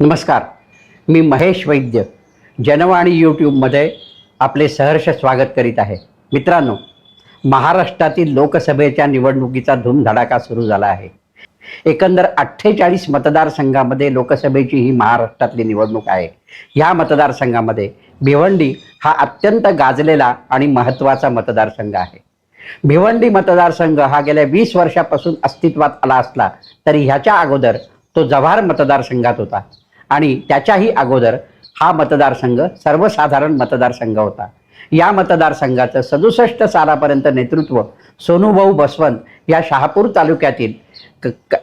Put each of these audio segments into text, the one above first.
नमस्कार मी महेश वैद्य जनवाणी यूट्यूबमध्ये आपले सहर्ष स्वागत करीत आहे. मित्रांनो महाराष्ट्रातील लोकसभेच्या निवडणुकीचा धूमधडाका सुरू झाला आहे. एकंदर अठ्ठेचाळीस मतदारसंघामध्ये लोकसभेची ही महाराष्ट्रातली निवडणूक आहे. ह्या मतदारसंघामध्ये भिवंडी हा अत्यंत गाजलेला आणि महत्त्वाचा मतदारसंघ आहे. भिवंडी मतदारसंघ हा गेल्या वीस वर्षापासून अस्तित्वात आला असला तरी ह्याच्या अगोदर तो जव्हार मतदारसंघात होता. आणि त्याच्याही अगोदर हा मतदारसंघ सर्वसाधारण मतदारसंघ होता. या मतदारसंघाचं सदुसष्ट सालापर्यंत नेतृत्व सोनूभाऊ बसवंत या शहापूर तालुक्यातील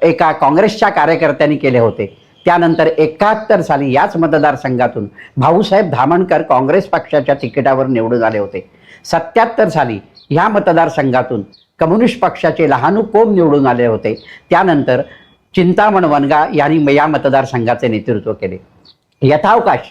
एका काँग्रेसच्या कार्यकर्त्यांनी केले होते. त्यानंतर एकाहत्तर साली याच मतदारसंघातून भाऊसाहेब धामणकर काँग्रेस पक्षाच्या तिकिटावर निवडून आले होते. सत्याहत्तर साली ह्या मतदारसंघातून कम्युनिस्ट पक्षाचे लहानू कोम निवडून आले होते. त्यानंतर चिंतामण वनगा यांनी या मतदारसंघाचे नेतृत्व केले. यथावकाश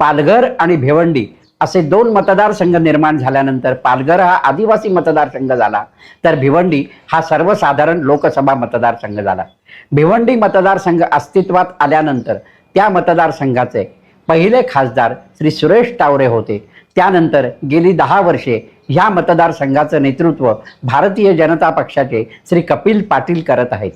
पालघर आणि भिवंडी असे दोन मतदारसंघ निर्माण झाल्यानंतर पालघर हा आदिवासी मतदारसंघ झाला तर भिवंडी हा सर्वसाधारण लोकसभा मतदारसंघ झाला. भिवंडी मतदारसंघ अस्तित्वात आल्यानंतर त्या मतदारसंघाचे पहिले खासदार श्री सुरेश टावरे होते. त्यानंतर गेली दहा वर्षे ह्या मतदारसंघाचं नेतृत्व भारतीय जनता पक्षाचे श्री कपिल पाटील करत आहेत.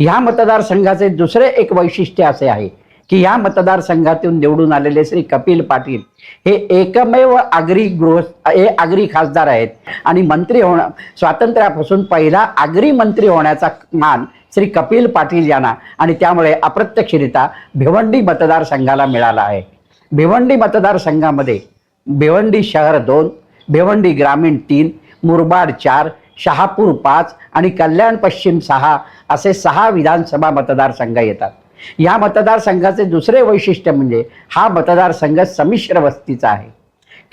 ह्या मतदारसंघाचे दुसरे एक वैशिष्ट्य असे आहे की या मतदारसंघातून निवडून आलेले श्री कपिल पाटील हे एकमेव आगरी गृह हे आगरी खासदार आहेत. आणि मंत्री होणं स्वातंत्र्यापासून पहिला आगरी मंत्री होण्याचा मान श्री कपिल पाटील यांना आणि त्यामुळे अप्रत्यक्षरित्या भिवंडी मतदारसंघाला मिळाला आहे. भिवंडी मतदारसंघामध्ये भिवंडी शहर दोन भिवंडी ग्रामीण तीन मुरबाड चार शहापूर पाच आणि कल्याण पश्चिम सहा असे सहा विधानसभा मतदारसंघ येतात. या मतदारसंघाचे दुसरे वैशिष्ट्य म्हणजे हा मतदारसंघ संमिश्र वस्तीचा आहे.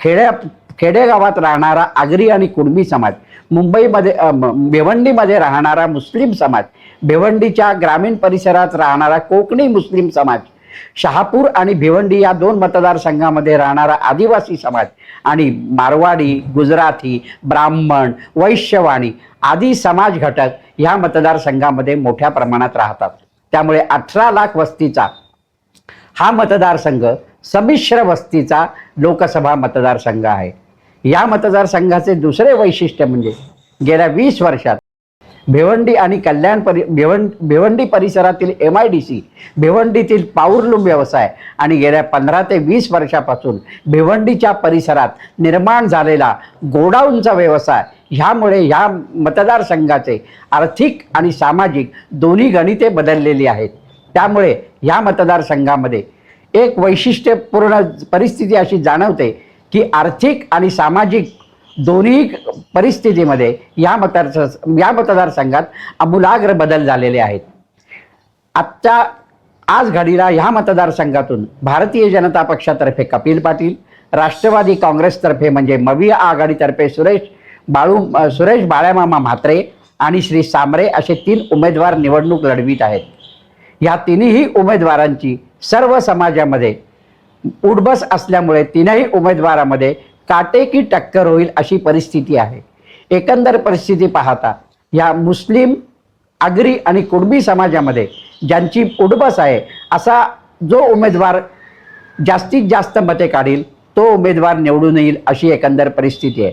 खेड्या खेडेगावात राहणारा आगरी आणि कुणबी समाज मुंबईमध्ये भिवंडीमध्ये राहणारा मुस्लिम समाज भिवंडीच्या ग्रामीण परिसरात राहणारा कोकणी मुस्लिम समाज शहापूर आणि भिवंडी या दोन मतदारसंघामध्ये राहणारा आदिवासी समाज आणि मारवाडी गुजराती ब्राह्मण वैश्यवाणी आदी समाज घटक ह्या मतदारसंघामध्ये मोठ्या प्रमाणात राहतात. त्यामुळे अठरा लाख वस्तीचा हा मतदारसंघ समिश्र वस्तीचा लोकसभा मतदारसंघ आहे. या मतदारसंघाचे दुसरे वैशिष्ट्य म्हणजे गेल्या वीस वर्षात भिवंडी आणि कल्याण परि भिवंड भिवंडी परिसरातील एम आय डी सी भिवंडीतील पाऊरलूम व्यवसाय आणि गेल्या पंधरा ते वीस वर्षापासून भिवंडीच्या परिसरात निर्माण झालेला गोडाऊनचा व्यवसाय ह्यामुळे ह्या मतदारसंघाचे आर्थिक आणि सामाजिक दोन्ही गणिते बदललेली आहेत. त्यामुळे ह्या मतदारसंघामध्ये एक वैशिष्ट्यपूर्ण परिस्थिती अशी जाणवते की आर्थिक आणि सामाजिक दोन्ही परिस्थितीमध्ये या मतदार या मतदारसंघात आमूलाग्र बदल झालेले आहेत. आजच्या आज घडीला ह्या मतदारसंघातून भारतीय जनता पक्षातर्फे कपिल पाटील राष्ट्रवादी काँग्रेसतर्फे म्हणजे मविया आघाडीतर्फे सुरेश बाळू सुरेश बाळ्यामामा म्हात्रे आणि श्री सामरे असे तीन उमेदवार निवडणूक लढवित आहेत. या तिन्ही उमेदवारांची सर्व समाजामध्ये उडबस असल्यामुळे तीनही उमेदवारामध्ये काटेकी टक्कर होईल अशी परिस्थिती आहे. एकंदर परिस्थिती पाहता या मुस्लिम आगरी आणि कुणबी समाजामध्ये ज्यांची उडबस आहे असा जो उमेदवार जास्तीत जास्त मते काढील तो उमेदवार निवडून येईल अशी एकंदर परिस्थिती आहे.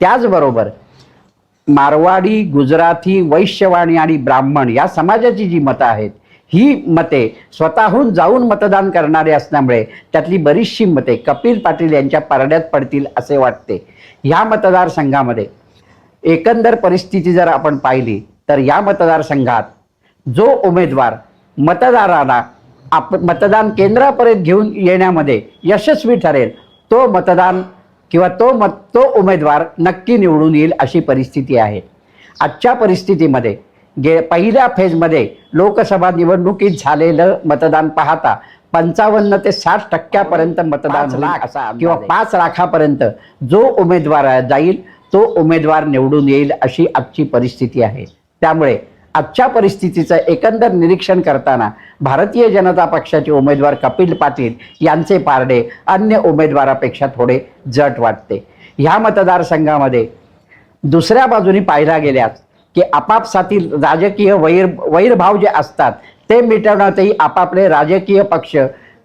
त्याचबरोबर मारवाडी गुजराती वैश्यवाणी आणि ब्राह्मण या समाजाची जी मतं आहेत ही मते स्वतःहून जाऊन मतदान करणारे असल्यामुळे त्यातली बरीचशी मते कपिल पाटील यांच्या पारड्यात पडतील असे वाटते. ह्या मतदारसंघामध्ये एकंदर परिस्थिती जर आपण पाहिली तर या मतदारसंघात जो उमेदवार मतदाराला आप मतदान केंद्रापर्यंत घेऊन येण्यामध्ये यशस्वी ठरेल तो मतदान किंवा तो मत तो उमेदवार नक्की निवडून येईल अशी परिस्थिती आहे. आजच्या परिस्थितीमध्ये गे पहिल्या फेजमध्ये लोकसभा निवडणुकीत झालेलं मतदान पाहता पंचावन्न ते साठ टक्क्यापर्यंत मतदान असा किंवा पाच लाखापर्यंत जो उमेदवार जाईल तो उमेदवार निवडून येईल अशी आजची परिस्थिती आहे. त्यामुळे आजच्या परिस्थितीचं एकंदर निरीक्षण करताना भारतीय जनता पक्षाचे उमेदवार कपिल पाटील यांचे पारडे अन्य उमेदवारापेक्षा थोडे जट वाटते. ह्या मतदारसंघामध्ये दुसऱ्या बाजूने पाहिला गेल्यास की आपापसातील राजकीय वैर वैरभाव जे असतात ते मिटवण्यातही आपापले राजकीय पक्ष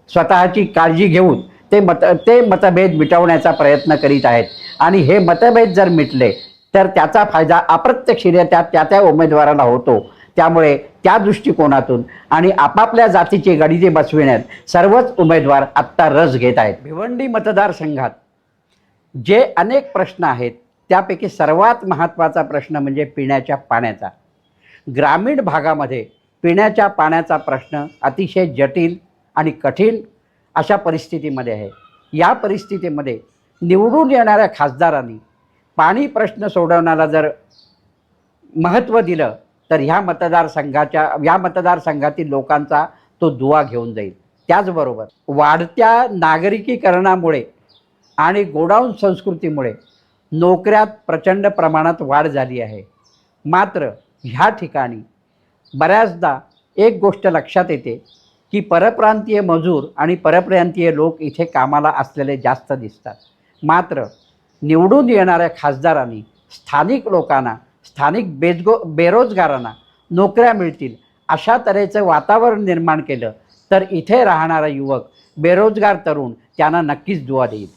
स्वतःची काळजी घेऊन ते मत ते मतभेद मिटवण्याचा प्रयत्न करीत आहेत. आणि हे मतभेद जर मिटले तर त्याचा फायदा अप्रत्यक्षरित्या त्या त्या उमेदवाराला होतो. त्यामुळे त्या दृष्टिकोनातून आणि आपापल्या जातीचे गडिजे बसविण्यात सर्वच उमेदवार आत्ता रस घेत आहेत. भिवंडी मतदारसंघात जे अनेक प्रश्न आहेत त्यापैकी सर्वात महत्त्वाचा प्रश्न म्हणजे पिण्याच्या पाण्याचा. ग्रामीण भागामध्ये पिण्याच्या पाण्याचा प्रश्न अतिशय जटिल आणि कठीण अशा परिस्थितीमध्ये आहे. या परिस्थितीमध्ये निवडून येणाऱ्या खासदारांनी पाणी प्रश्न सोडवण्याला जर महत्त्व दिलं तर ह्या मतदारसंघाच्या या मतदारसंघातील लोकांचा तो दुवा घेऊन जाईल. त्याचबरोबर वाढत्या नागरिकीकरणामुळे आणि गोडाऊन संस्कृतीमुळे नोकऱ्यात प्रचंड प्रमाणात वाढ झाली आहे. मात्र ह्या ठिकाणी बऱ्याचदा एक गोष्ट लक्षात येते की परप्रांतीय मजूर आणि परप्रांतीय लोक इथे कामाला असलेले जास्त दिसतात. मात्र निवडून येणाऱ्या खासदारांनी स्थानिक लोकांना स्थानिक बेजगो बेरोजगारांना नोकऱ्या मिळतील अशा तऱ्हेचं वातावरण निर्माण केलं तर इथे राहणारा युवक बेरोजगार तरुण त्यांना नक्कीच दुवा देईल.